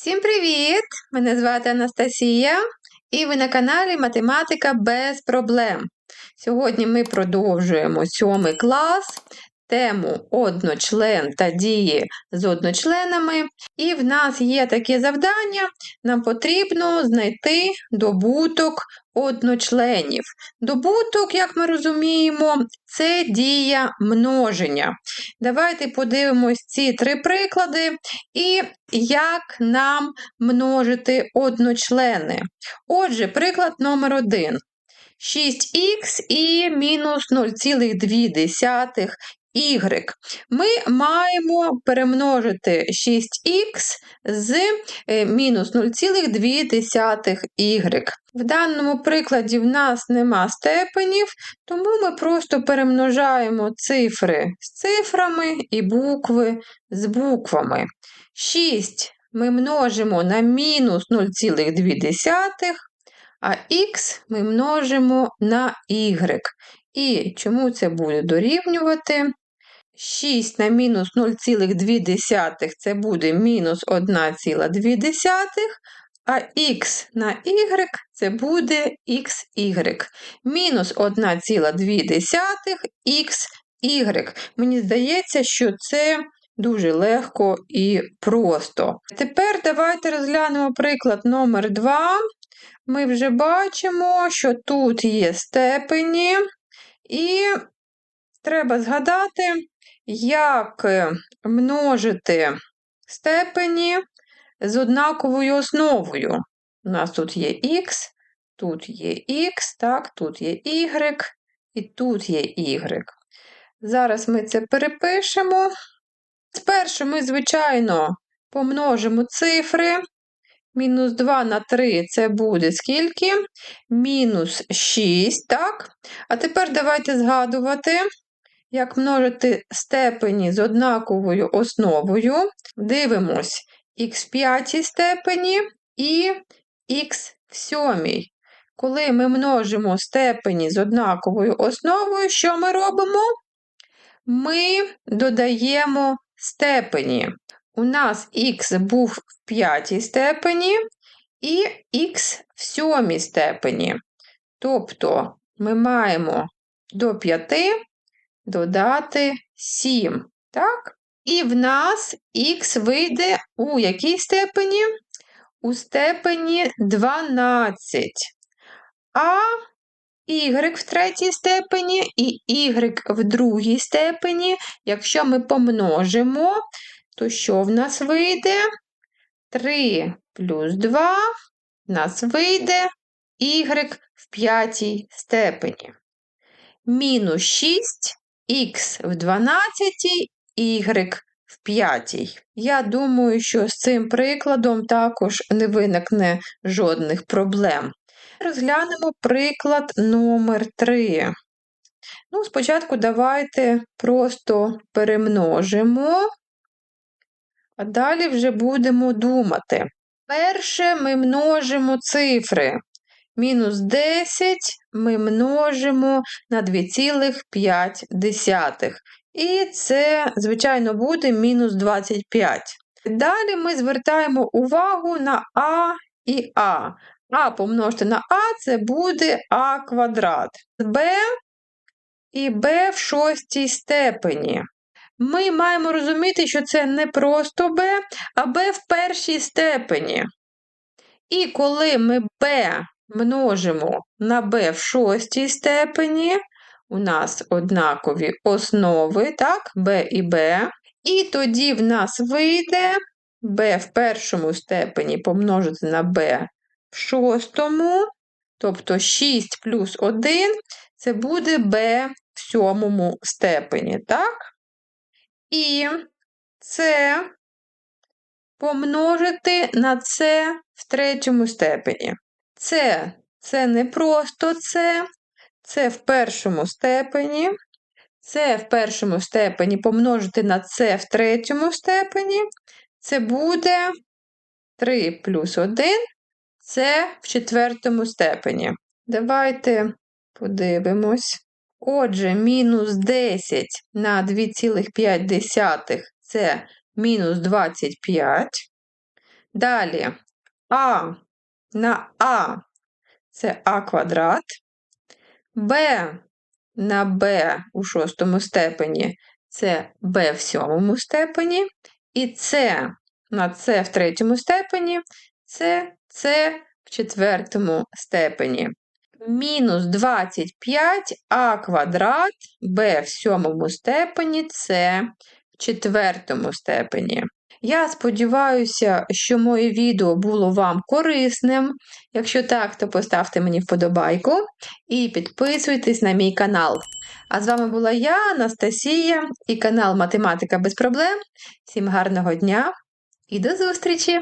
Всім привіт! Мене звати Анастасія, і ви на каналі Математика без проблем. Сьогодні ми продовжуємо сьомий клас, тему одночлен та дії з одночленами. І в нас є таке завдання: нам потрібно знайти добуток одночленів. Добуток, як ми розуміємо, це дія множення. Давайте подивимось ці три приклади і як нам множити одночлени. Отже, приклад номер один. 6х і мінус 0,2 y. Ми маємо перемножити 6х з е, мінус 0,2y. В даному прикладі в нас нема степенів, тому ми просто перемножаємо цифри з цифрами і букви з буквами. 6 ми множимо на мінус 0,2, а х ми множимо на y. І чому це буде дорівнювати? 6 на мінус 0,2 це буде мінус 1,2, а х на y це буде xy. Мінус 1,2 xy. Мені здається, що це дуже легко і просто. Тепер давайте розглянемо приклад номер 2. Ми вже бачимо, що тут є степені, і треба згадати, як множити степені з однаковою основою. У нас тут є х, тут є х, так, тут є y і тут є y. Зараз ми це перепишемо. Спершу ми, звичайно, помножимо цифри. Мінус 2 на 3 це буде скільки? Мінус 6, так? А тепер давайте згадувати, як множити степені з однаковою основою. Дивимось х 5 степені і х в сьомій. Коли ми множимо степені з однаковою основою, що ми робимо? Ми додаємо степені. У нас х був в п'ятій степені і х в сьомій степені. Тобто ми маємо до 5 додати 7. Так? І в нас х вийде у якій степені? У степені 12. А y в третій степені і y в другій степені, якщо ми помножимо, то що в нас вийде? 3 плюс 2 в нас вийде y в п'ятій степені. Мінус 6 х в 12, y в п'ятій. Я думаю, що з цим прикладом також не виникне жодних проблем. Розглянемо приклад номер 3. Ну, Спочатку давайте просто перемножимо, а далі вже будемо думати. Перше ми множимо цифри. Мінус 10 ми множимо на 2,5. І це, звичайно, буде мінус 25. Далі ми звертаємо увагу на А і А. А помножити на А це буде А квадрат. Б і Б в шостій степені. Ми маємо розуміти, що це не просто Б, а Б в першій степені. І коли ми Б множимо на b в шостій степені, у нас однакові основи, так, b і b. І тоді в нас вийде b в першому степені помножити на b в шостому, тобто 6 плюс 1 це буде b в сьомому степені, так? І це помножити на це в третьому степені. Це це не просто це, це в першому степені. Це в першому степені помножити на це в третьому степені. Це буде 3 плюс 1, це в четвертому степені. Давайте подивимось. Отже, мінус 10 на 2,5 це мінус 25. Далі А на А це А квадрат, Б на Б у шостому степені це Б в сьомому степені, і С на С в третьому степені це С в четвертому степені. Мінус 25 а квадрат Б в сьомому степені С в четвертому степені. Я сподіваюся, що моє відео було вам корисним. Якщо так, то поставте мені вподобайку і підписуйтесь на мій канал. А з вами була я, Анастасія, і канал Математика без проблем. Всім гарного дня і до зустрічі!